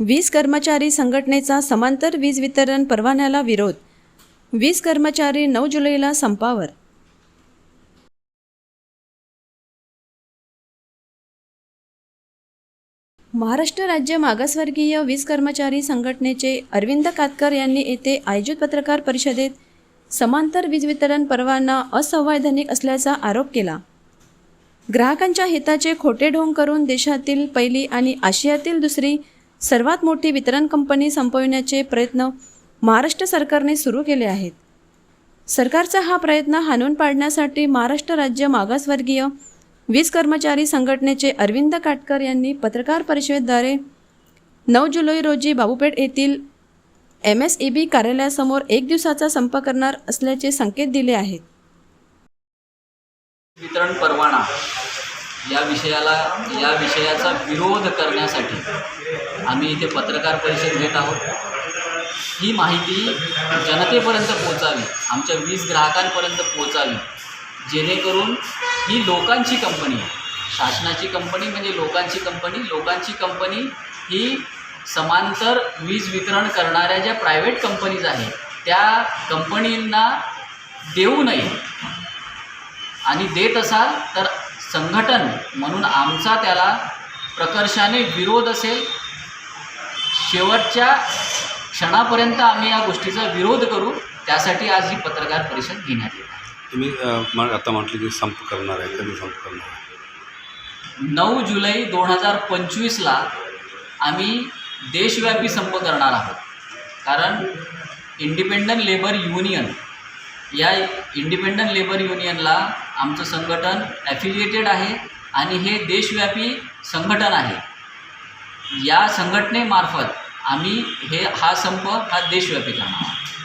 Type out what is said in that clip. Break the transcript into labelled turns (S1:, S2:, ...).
S1: वीज कर्मचारी संघटनेचा समांतर वीज वितरण परवान्याला विरोध. वीज कर्मचारी नऊ जुलैला संपावर. महाराष्ट्र राज्य मागासवर्गीय वीज कर्मचारी संघटनेचे अरविंद कातकर यांनी येथे आयोजित पत्रकार परिषदेत समांतर वीज वितरण परवाना असंवैधानिक असल्याचा आरोप केला. ग्राहकांच्या हिताचे खोटे ढोंग करून देशातील पहिली आणि आशियातील दुसरी सर्वात मोठी वितरण कंपनी संपविण्याचे प्रयत्न महाराष्ट्र सरकारने सुरू केले आहेत. सरकारचा हा प्रयत्न हाणून पाडण्यासाठी महाराष्ट्र राज्य मागासवर्गीय वीज कर्मचारी संघटनेचे अरविंद काटकर यांनी पत्रकार परिषदेद्वारे नऊ जुलै रोजी बाबूपेठ येथील एम एस ई बी कार्यालयासमोर एक दिवसाचा संप करणार असल्याचे संकेत दिले आहेत.
S2: वितरण परवाना. या विषयाला या विषयाचा विरोध करण्यासाठी आम्ही इथे पत्रकार परिषद घेत आहोत. ही माहिती जनतेपर्यंत पोचावी आमच्या वीज ग्राहकांपर्यंत पोचावी जेणेकरून ही लोकांची कंपनी शासनाची कंपनी म्हणजे लोकांची कंपनी लोकांची कंपनी ही समांतर वीज वितरण करणाऱ्या ज्या प्रायव्हेट कंपनीज आहेत त्या कंपनींना देऊ नये. आणि देत असाल तर संघटन म्हणून आमचा त्याला प्रकर्षाने विरोध असेल. शेवटच्या क्षणापर्यंत आम्ही या गोष्टीचा विरोध करू. त्यासाठी आज ही पत्रकार परिषद घेण्यात येत आहे.
S3: तुम्ही आता म्हटलं की संप करणार आहे कधी संप करणार आहे?
S2: नऊ जुलै दोन हजार पंचवीसला आम्ही देशव्यापी संप करणार आहोत. कारण इंडिपेंडंट लेबर युनियन या इंडिपेंडंट लेबर युनियनला आमचं संघटन ॲफिलिएटेड आहे आणि हे देशव्यापी संघटन आहे. या संघटनेमार्फत आम्ही हे हा संप हा देशव्यापी करणार आहोत.